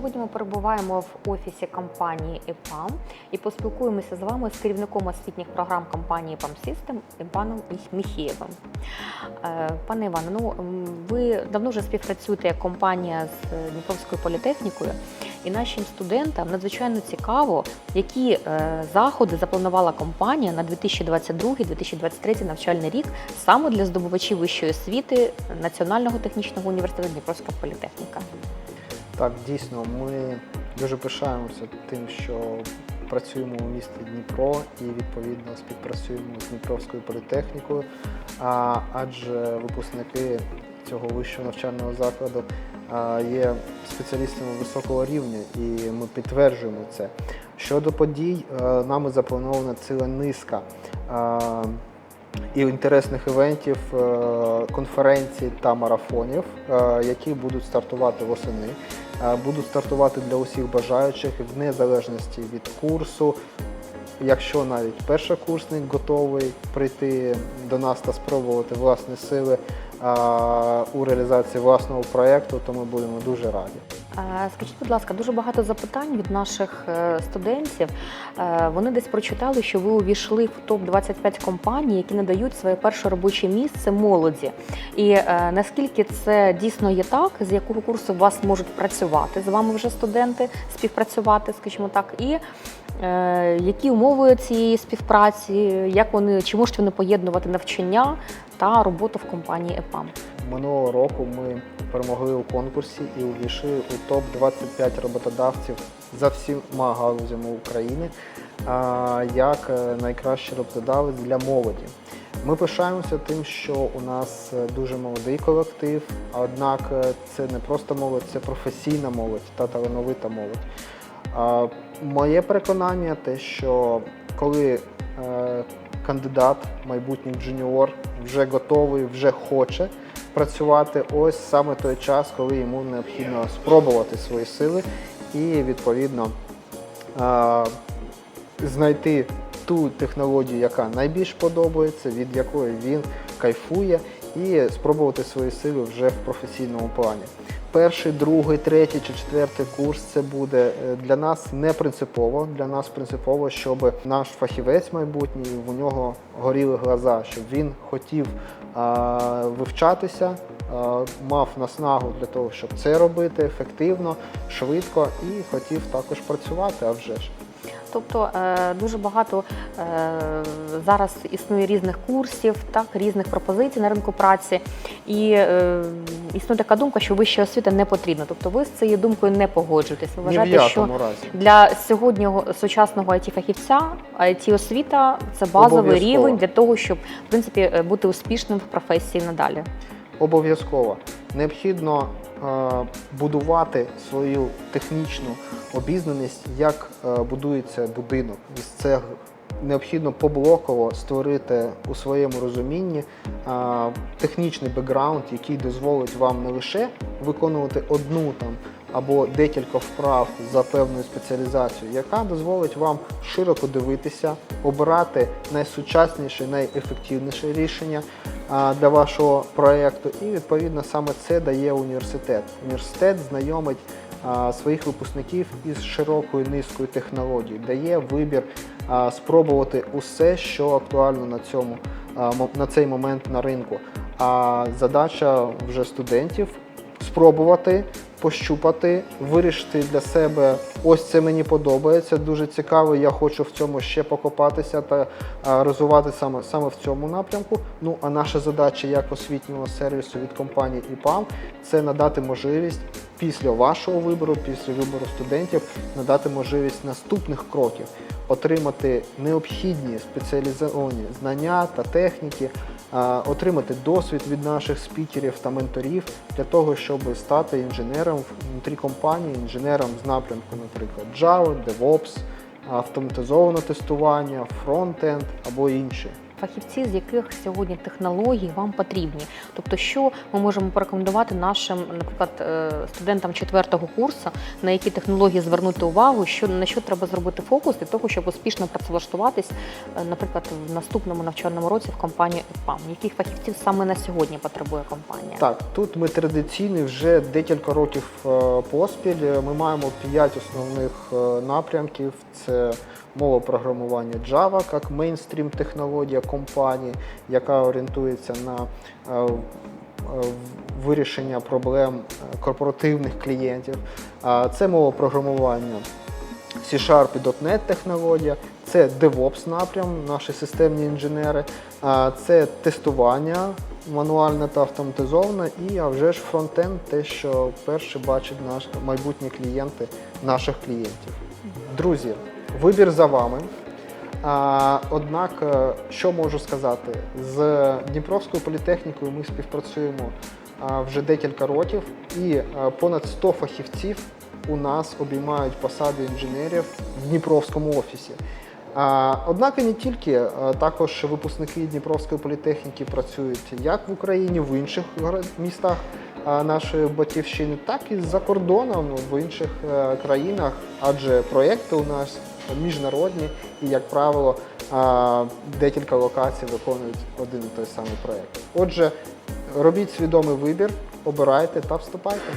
Сьогодні ми перебуваємо в офісі компанії EPAM і поспілкуємося з вами з керівником освітніх програм компанії EPAM System Іваном Міхієвим. Е, Пане Іване, ну ви давно вже співпрацюєте як компанія з е, Дніпровською політехнікою, і нашим студентам надзвичайно цікаво, які е, заходи запланувала компанія на 2022-2023 навчальний рік саме для здобувачів вищої освіти Національного технічного університету Дніпровська політехніка. Так, дійсно, ми дуже пишаємося тим, що працюємо у місті Дніпро і відповідно співпрацюємо з Дніпровською політехнікою, адже випускники цього вищого навчального закладу є спеціалістами високого рівня, і ми підтверджуємо це. Щодо подій, е, нами запланована ціла низка. і інтересних івентів, е, конференцій та марафонів, е, які будуть стартувати восени. Е, Будуть стартувати для усіх бажаючих в незалежності від курсу. Якщо навіть першокурсник готовий прийти до нас та спробувати власні сили е, у реалізації власного проєкту, то ми будемо дуже раді. Скажіть, будь ласка, дуже багато запитань від наших е, студентів. Е, Вони десь прочитали, що ви увійшли в топ 25 компаній, які надають своє перше робоче місце молоді. І е, наскільки це дійсно є так, з якого курсу вас можуть працювати з вами вже студенти, співпрацювати, скажімо так, і які умови цієї співпраці, як вони чи можуть вони поєднувати навчання та роботу в компанії ЕПАМ? Минулого року ми перемогли у конкурсі і увійшли у топ-25 роботодавців за всіма галузями України як е, найкращий роботодавець для молоді. Ми пишаємося тим, що у нас е, дуже молодий колектив, однак е, це не просто молодь, це професійна молодь та талановита молодь. Моє переконання те, що коли кандидат, майбутній джуніор, вже готовий, вже хоче працювати, ось саме той час, коли йому необхідно спробувати свої сили і відповідно знайти ту технологію, яка найбільш подобається, від якої він кайфує, і спробувати свої сили вже в професійному плані. Перший, другий, третій чи четвертий курс це буде е, для нас не принципово. Для нас принципово, щоб наш фахівець майбутній у нього горіли глаза, щоб він хотів а, вивчатися, а, мав наснагу для того, щоб це робити ефективно, швидко і хотів також працювати. А вже ж. Тобто е, дуже багато е, зараз існує різних курсів, так різних пропозицій на ринку праці, і існує така думка, що вища освіта не потрібна. Тобто, ви з цією думкою не погоджуєтесь. Ви вважаєте, що разі. для сьогоднішнього сучасного it фахівця it освіта це базовий рівень для того, щоб в принципі е, бути успішним в професії надалі. Обов'язково необхідно е, будувати свою технічну обізнаність, як е, будується будинок із цегли. Необхідно поблоково створити у своєму розумінні технічний бекграунд, який дозволить вам не лише виконувати одну там або декілька вправ за певною спеціалізацією, яка дозволить вам широко дивитися, обирати найсучасніше, найефективніше рішення для вашого проєкту. І відповідно саме це дає університет. Університет знайомить своїх випускників із широкою низкою технологій, дає вибір спробувати усе, що актуально на цьому на цей момент на ринку. А задача вже студентів спробувати, пощупати, вирішити для себе, ось це мені подобається, дуже цікаво, я хочу в цьому ще покопатися та розвивати саме, саме в цьому напрямку. Ну а наша задача як освітнього сервісу від компанії ІПАМ це надати можливість після вашого вибору, після вибору студентів, надати можливість наступних кроків, отримати необхідні спеціалізовані знання та техніки, отримати досвід від наших спікерів та менторів для того, щоб стати інженером внутрі компанії, інженером з напрямку, наприклад, Java, DevOps, автоматизоване тестування, фронтенд або інші. Фахівці, з яких сьогодні технологій вам потрібні. Тобто, що ми можемо порекомендувати нашим, наприклад, е, студентам четвертого курсу, на які технології звернути увагу, що на що треба зробити фокус для того, щоб успішно працевлаштуватись, е, наприклад, в наступному навчальному році в компанію ЕПАМ. Яких фахівців саме на сьогодні потребує компанія? Так, тут ми традиційні вже декілька років е, поспіль. Ми маємо п'ять основних напрямків: це мова програмування Java як мейнстрім технологія компанії, яка орієнтується на е, вирішення проблем е, корпоративних клієнтів. Це мова програмування C-Sharp і .NET технологія, це DevOps напрям, наші системні інженери, це тестування мануальне та автоматизоване, і а вже ж фронтенд, те, що перше бачать наш майбутні клієнти наших клієнтів. Друзі, вибір за вами. Однак, е, що можу сказати, з Дніпровською політехнікою ми співпрацюємо вже декілька років, і е, понад 100 фахівців у нас обіймають посади інженерів в Дніпровському офісі. Однак і не тільки, е, також випускники Дніпровської політехніки працюють як в Україні, в інших містах нашої батьківщини, так і за кордоном в інших країнах, адже проєкти у нас міжнародні і, як правило, декілька локацій виконують один і той самий проєкт. Отже, робіть свідомий вибір, обирайте та вступайте.